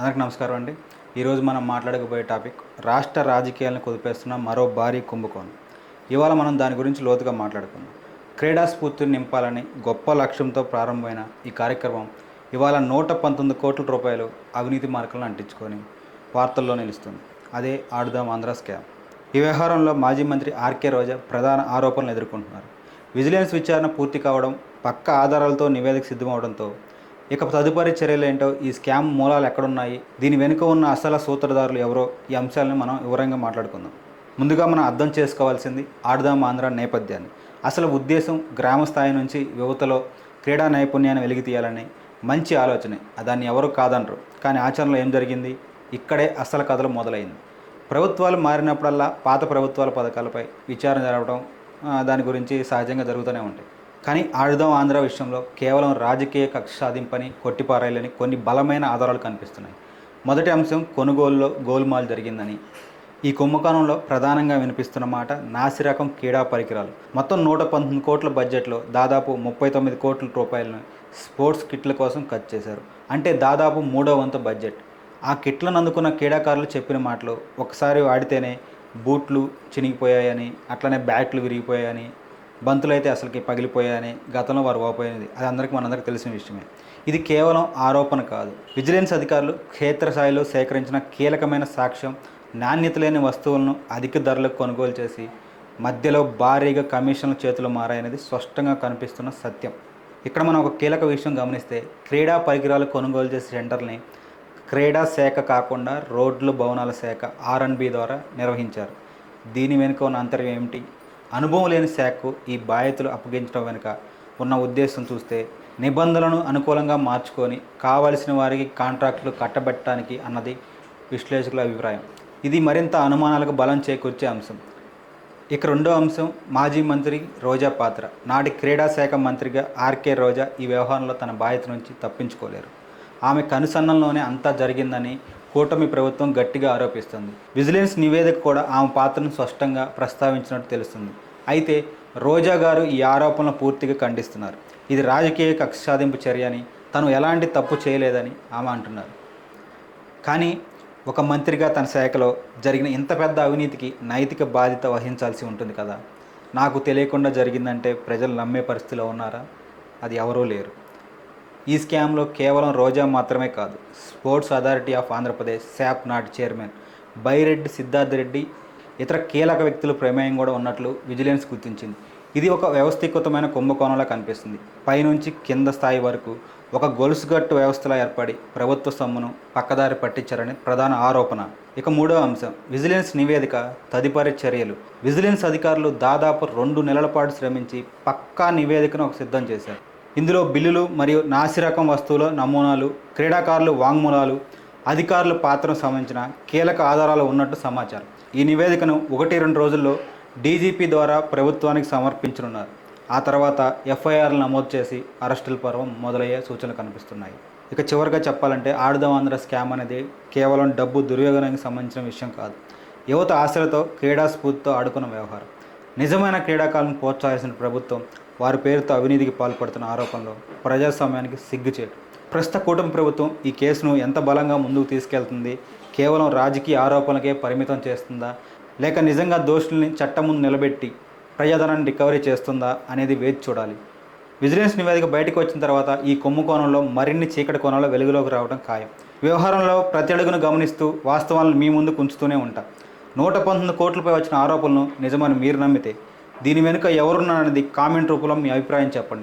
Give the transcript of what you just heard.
అందరికి నమస్కారం అండి. ఈరోజు మనం మాట్లాడకపోయే టాపిక్ రాష్ట్ర రాజకీయాలను కుదిపేస్తున్న మరో భారీ కుంభకోణం. ఇవాళ మనం దాని గురించి లోతుగా మాట్లాడుకుందాం. క్రీడా స్ఫూర్తిని నింపాలని గొప్ప లక్ష్యంతో ప్రారంభమైన ఈ కార్యక్రమం ఇవాళ నూట పంతొమ్మిది కోట్ల రూపాయలు అవినీతి మార్కులను అంటించుకొని వార్తల్లో నిలుస్తుంది. అదే ఆడుదాం ఆంధ్ర స్కామ్. ఈ వ్యవహారంలో మాజీ మంత్రి ఆర్కే రోజా ప్రధాన ఆరోపణలు ఎదుర్కొంటున్నారు. విజిలెన్స్ విచారణ పూర్తి కావడం పక్క ఆధారాలతో నివేదిక సిద్ధమవడంతో ఇక తదుపరి చర్యలు ఏంటో ఈ స్కామ్ మూలాలు ఎక్కడున్నాయి దీని వెనుక ఉన్న అసలు సూత్రధారులు ఎవరో ఈ అంశాలను మనం వివరంగా మాట్లాడుకుందాం. ముందుగా మనం అర్థం చేసుకోవాల్సింది ఆడుదాం ఆంధ్ర నేపథ్యాన్ని. అసలు ఉద్దేశం గ్రామ స్థాయి నుంచి యువతలో క్రీడా నైపుణ్యాన్ని వెలిగి తీయాలని మంచి ఆలోచనే. దాన్ని ఎవరు కాదనరు కానీ ఆచరణలో ఏం జరిగింది? ఇక్కడే అసలు కథలు మొదలైంది. ప్రభుత్వాలు మారినప్పుడల్లా పాత ప్రభుత్వాల పథకాలపై విచారణ జరగడం దాని గురించి సహజంగా జరుగుతూనే ఉంటాయి. కానీ ఆడుదాం ఆంధ్ర విషయంలో కేవలం రాజకీయ కక్ష సాధింపని కొట్టిపారాయాలని కొన్ని బలమైన ఆధారాలు కనిపిస్తున్నాయి. మొదటి అంశం కొనుగోలులో గోల్మాల్ జరిగిందని. ఈ కుంభకోణంలో ప్రధానంగా వినిపిస్తున్న మాట నాసిరకం క్రీడా పరికరాలు. మొత్తం నూట పంతొమ్మిది కోట్ల బడ్జెట్లో దాదాపు ముప్పై తొమ్మిది కోట్ల రూపాయలను స్పోర్ట్స్ కిట్ల కోసం ఖర్చు చేశారు. అంటే దాదాపు మూడో వంతు బడ్జెట్. ఆ కిట్లను అందుకున్న క్రీడాకారులు చెప్పిన మాటలు ఒకసారి వాడితేనే బూట్లు చినిగిపోయాయని అట్లనే బ్యాట్లు విరిగిపోయాయని బంతులు అయితే అసలుకి పగిలిపోయాయని గతంలో వారు ఓపోయినది అది అందరికీ మనందరికీ తెలిసిన విషయమే. ఇది కేవలం ఆరోపణ కాదు. విజిలెన్స్ అధికారులు క్షేత్రస్థాయిలో సేకరించిన కీలకమైన సాక్ష్యం నాణ్యత లేని వస్తువులను అధిక ధరలకు కొనుగోలు చేసి మధ్యలో భారీగా కమిషన్ల చేతులు మారాయనేది స్పష్టంగా కనిపిస్తున్న సత్యం. ఇక్కడ మనం ఒక కీలక విషయం గమనిస్తే క్రీడా పరికరాలు కొనుగోలు చేసే సెంటర్ని క్రీడా శాఖ కాకుండా రోడ్లు భవనాల శాఖ ఆర్ఎన్బి ద్వారా నిర్వహించారు. దీని వెనుక ఉన్న అంతర్యం ఏమిటి? అనుభవం లేని శాఖకు ఈ బాధ్యతలు అప్పగించడం వెనుక ఉన్న ఉద్దేశం చూస్తే నిబంధనలను అనుకూలంగా మార్చుకొని కావలసిన వారికి కాంట్రాక్టులు కట్టబెట్టడానికి అన్నది విశ్లేషకుల అభిప్రాయం. ఇది మరింత అనుమానాలకు బలం చేకూర్చే అంశం. ఇక రెండో అంశం మాజీ మంత్రి రోజా పాత్ర. నాటి క్రీడా శాఖ మంత్రిగా ఆర్కే రోజా ఈ వ్యవహారంలో తన బాధ్యత నుంచి తప్పించుకోలేరు. ఆమె కనుసన్నల్లోనే అంతా జరిగిందని కూటమి ప్రభుత్వం గట్టిగా ఆరోపిస్తుంది. విజిలెన్స్ నివేదిక కూడా ఆమె పాత్రను స్పష్టంగా ప్రస్తావించినట్టు తెలుస్తుంది. అయితే రోజా గారు ఈ ఆరోపణలు పూర్తిగా ఖండిస్తున్నారు. ఇది రాజకీయ కక్ష సాధింపు చర్య అని తను ఎలాంటి తప్పు చేయలేదని ఆమె అంటున్నారు. కానీ ఒక మంత్రిగా తన శాఖలో జరిగిన ఇంత పెద్ద అవినీతికి నైతిక బాధ్యత వహించాల్సి ఉంటుంది కదా. నాకు తెలియకుండా జరిగిందంటే ప్రజలు నమ్మే పరిస్థితిలో ఉన్నారా? అది ఎవరూ లేరు. ఈ స్కామ్లో కేవలం రోజా మాత్రమే కాదు sports authority of Andhra Pradesh SAAP నాటి చైర్మన్ బైరెడ్డి సిద్ధార్థ రెడ్డి ఇతర కీలక వ్యక్తుల ప్రమేయం కూడా ఉన్నట్లు విజిలెన్స్ గుర్తించింది. ఇది ఒక వ్యవస్థీకృతమైన కుంభకోణంలా కనిపిస్తుంది. పైనుంచి కింద స్థాయి వరకు ఒక గొలుసుగట్టు వ్యవస్థలా ఏర్పడి ప్రభుత్వ సొమ్మును పక్కదారి పట్టించారని ప్రధాన ఆరోపణ. ఇక మూడో అంశం విజిలెన్స్ నివేదిక తదుపరి చర్యలు. విజిలెన్స్ అధికారులు దాదాపు రెండు నెలల పాటు శ్రమించి పక్కా నివేదికను ఒక సిద్ధం చేశారు. ఇందులో బిల్లులు మరియు నాసిరకం వస్తువుల నమూనాలు క్రీడాకారులు వాంగ్మూలాలు అధికారుల పాత్రకు సంబంధించిన కీలక ఆధారాలు ఉన్నట్టు సమాచారం. ఈ నివేదికను ఒకటి రెండు రోజుల్లో డీజీపీ ద్వారా ప్రభుత్వానికి సమర్పించనున్నారు. ఆ తర్వాత ఎఫ్ఐఆర్లు నమోదు చేసి అరెస్టుల పర్వం మొదలయ్యే సూచనలు కనిపిస్తున్నాయి. ఇక చివరిగా చెప్పాలంటే ఆడుదాం ఆంధ్ర స్కామ్ అనేది కేవలం డబ్బు దుర్యోగనానికి సంబంధించిన విషయం కాదు. యువత ఆశలతో క్రీడా స్ఫూర్తితో ఆడుకున్న వ్యవహారం. నిజమైన క్రీడాకారులను ప్రోత్సహించిన ప్రభుత్వం వారి పేరుతో అవినీతికి పాల్పడుతున్న ఆరోపణలు ప్రజాస్వామ్యానికి సిగ్గుచేటు. ప్రస్తుత కూటమి ప్రభుత్వం ఈ కేసును ఎంత బలంగా ముందుకు తీసుకెళ్తుంది? కేవలం రాజకీయ ఆరోపణలకే పరిమితం చేస్తుందా? లేక నిజంగా దోషుల్ని చట్టం ముందు నిలబెట్టి ప్రజాధనాన్ని రికవరీ చేస్తుందా అనేది వేచి చూడాలి. విజిలెన్స్ నివేదిక బయటకు వచ్చిన తర్వాత ఈ కుంభకోణంలో మరిన్ని చీకటి కోణాలు వెలుగులోకి రావడం ఖాయం. వ్యవహారంలో ప్రతి అడుగును గమనిస్తూ వాస్తవాలను మీ ముందు ఉంచుతూనే ఉంటా. నూట పంతొమ్మిది కోట్లపై వచ్చిన ఆరోపణలను నిజమని మీరు నమ్మితే దీని వెనుక ఎవరున్నారనేది కామెంట్ రూపంలో మీ అభిప్రాయం చెప్పండి.